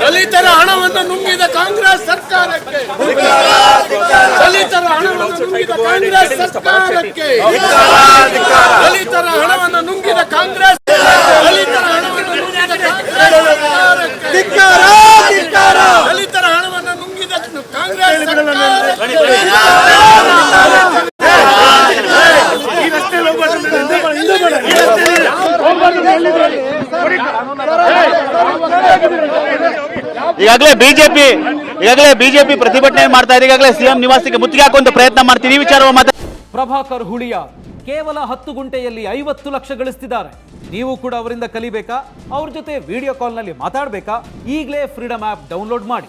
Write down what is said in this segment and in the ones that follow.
ದಲಿತರ ಹಣವನ್ನು ನುಂಗಿದ ಕಾಂಗ್ರೆಸ್ ಸರ್ಕಾರಕ್ಕೆ. ದಲಿತರ ಹಣವನ್ನು ನುಂಗಿದ ಕಾಂಗ್ರೆಸ್ ಸರ್ಕಾರಕ್ಕೆ. ದಲಿತರ ಹಣವನ್ನು ನುಂಗಿದ ಕಾಂಗ್ರೆಸ್ ದಲಿತರ ಹಣವನ್ನು ನುಂಗಿದ ಕಾಂಗ್ರೆಸ್ ಸರ್ಕಾರಕ್ಕೆ ದಲಿತರ ಹಣವನ್ನು ನುಂಗಿದ ಕಾಂಗ್ರೆಸ್ ಈಗಾಗಲೇ ಬಿಜೆಪಿ ಈಗಾಗಲೇ ಬಿಜೆಪಿ ಪ್ರತಿಭಟನೆ ಮಾಡ್ತಾ ಇದೆ. ಈಗಾಗಲೇ ಸಿಎಂ ನಿವಾಸಕ್ಕೆ ಮುತ್ತಿಗೆ ಹಾಕುವಂತ ಪ್ರಯತ್ನ ಮಾಡ್ತೀವಿ. ಈ ವಿಚಾರವ ಮಾತ್ರ ಪ್ರಭಾಕರ್ ಹುಳಿಯ ಕೇವಲ ಹತ್ತು ಗುಂಟೆಯಲ್ಲಿ ಐವತ್ತು ಲಕ್ಷ ಗಳಿಸ್ತಿದ್ದಾರೆ. ನೀವು ಕೂಡ ಅವರಿಂದ ಕಲಿಬೇಕಾ? ಅವ್ರ ಜೊತೆ ವಿಡಿಯೋ ಕಾಲ್ನಲ್ಲಿ ಮಾತಾಡಬೇಕಾ? ಈಗಲೇ ಫ್ರೀಡಮ್ ಆಪ್ ಡೌನ್ಲೋಡ್ ಮಾಡಿ.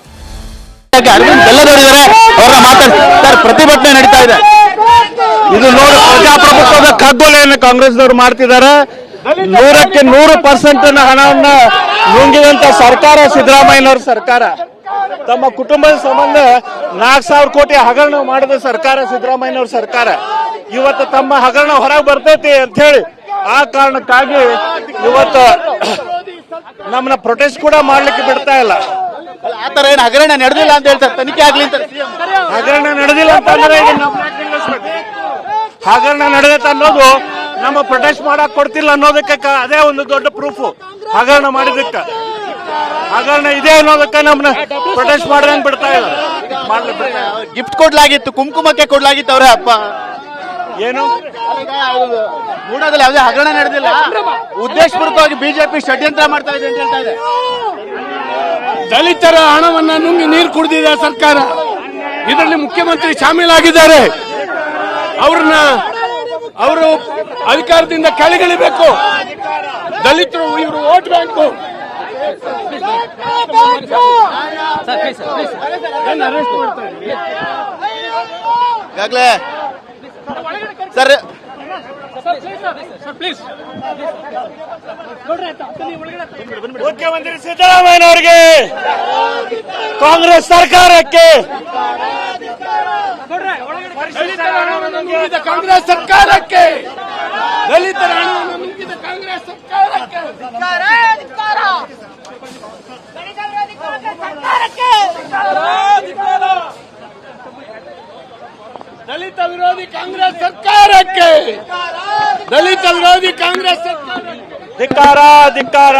ಅರವಿಂದ್ ಬೆಲ್ಲದವರಿದ್ದಾರೆ ಅವರ ಮಾತಾಡಿ ಸರ್, ಪ್ರತಿಭಟನೆ ನಡೀತಾ ಇದೆ. ಇದು ನೋಡಿ ಪ್ರಜಾಪ್ರಭುತ್ವದ ಕಗ್ಗೊಲೆಯನ್ನು ಕಾಂಗ್ರೆಸ್ನವರು ಮಾಡ್ತಿದ್ದಾರೆ. ನೂರಕ್ಕೆ ನೂರು ಪರ್ಸೆಂಟ್ ಹಣವನ್ನ ನುಂಗಿದಂತ ಸರ್ಕಾರ ಸಿದ್ದರಾಮಯ್ಯನವ್ರ ಸರ್ಕಾರ. ತಮ್ಮ ಕುಟುಂಬದ ಸಂಬಂಧ ನಾಲ್ಕು ಸಾವಿರ ಕೋಟಿ ಹಗರಣ ಮಾಡಿದ ಸರ್ಕಾರ ಸಿದ್ದರಾಮಯ್ಯನವ್ರ ಸರ್ಕಾರ. ಇವತ್ತು ತಮ್ಮ ಹಗರಣ ಹೊರಗೆ ಬರ್ತೈತಿ ಅಂತ ಹೇಳಿ ಆ ಕಾರಣಕ್ಕಾಗಿ ಇವತ್ತು ನಮ್ಮನ್ನ ಪ್ರೊಟೆಸ್ಟ್ ಕೂಡ ಮಾಡ್ಲಿಕ್ಕೆ ಬಿಡ್ತಾ ಇಲ್ಲ. ಆ ತರ ಏನು ಹಗರಣ ನಡೆದಿಲ್ಲ ಅಂತ ಹೇಳ್ತಾರೆ. ತನಿಖೆ ಆಗ್ಲಿ ಅಂತ. ಹಗರಣ ನಡೆದಿಲ್ಲ ಅಂತಂದ್ರೆ. ಹಗರಣ ನಡೆದೈತೆ ಅನ್ನೋದು ನಮ್ಮ ಪ್ರೊಟೆಸ್ಟ್ ಮಾಡಕ್ ಕೊಡ್ತಿಲ್ಲ ಅನ್ನೋದಕ್ಕೆ ಅದೇ ಒಂದು ದೊಡ್ಡ ಪ್ರೂಫ್ ಹಗರಣ ಮಾಡಿದಕ್ಕೆ ಹಗರಣ ಇದೆ ಅನ್ನೋದಕ್ಕೆ ನಮ್ಮನ್ನ ಪ್ರೊಟೆಸ್ಟ್ ಮಾಡ್ದಂಗ್ ಬಿಡ್ತಾ ಇಲ್ಲ. ಗಿಫ್ಟ್ ಕೊಡ್ಲಾಗಿತ್ತು ಕುಂಕುಮಕ್ಕೆ ಕೊಡ್ಲಾಗಿತ್ತು ಅವರೇ ಅಪ್ಪ. ಏನು? ಮೂಡದಲ್ಲಿ ಯಾವುದೇ ಹಗರಣ ನಡೆದಿಲ್ಲ. ಉದ್ದೇಶಪೂರ್ವಕವಾಗಿ ಬಿಜೆಪಿ ಷಡ್ಯಂತ್ರ ಮಾಡ್ತಾ ಇದೆ ಅಂತ ಹೇಳ್ತಾ ಇದೆ. ದಲಿತರ ಹಣವನ್ನ ನುಂಗಿ ನೀರು ಕುಡಿದಿದೆ ಸರ್ಕಾರ. ಇದರಲ್ಲಿ ಮುಖ್ಯಮಂತ್ರಿ ಶಾಮೀಲಾಗಿದ್ದಾರೆ. ಅವ್ರನ್ನ ಅವರು ಅಧಿಕಾರದಿಂದ ಕೆಳಗಿಳಿಬೇಕು. ದಲಿತರು ಇವರು ವೋಟ್ ಬ್ಯಾಂಕು. ಈಗಾಗಲೇ ಸರ್ ಮುಖ್ಯಮಂತ್ರಿ ಸಿದ್ದರಾಮಯ್ಯನವರಿಗೆ ಕಾಂಗ್ರೆಸ್ ಸರ್ಕಾರಕ್ಕೆ ಕಾಂಗ್ರೆಸ್ ಸರ್ಕಾರಕ್ಕೆ ದಲಿತರ ಹಣವನ್ನು ನುಂಗಿದ ಕಾಂಗ್ರೆಸ್ ಸರ್ಕಾರಕ್ಕೆ ದಲಿತ ವಿರೋಧಿ ಕಾಂಗ್ರೆಸ್ ಸರ್ಕಾರಕ್ಕೆ. ದಲಿತ ವಿರೋಧಿ ಕಾಂಗ್ರೆಸ್ ಸರ್ಕಾರ ಧಿಕ್ಕಾರ ಧಿಕ್ಕಾರ.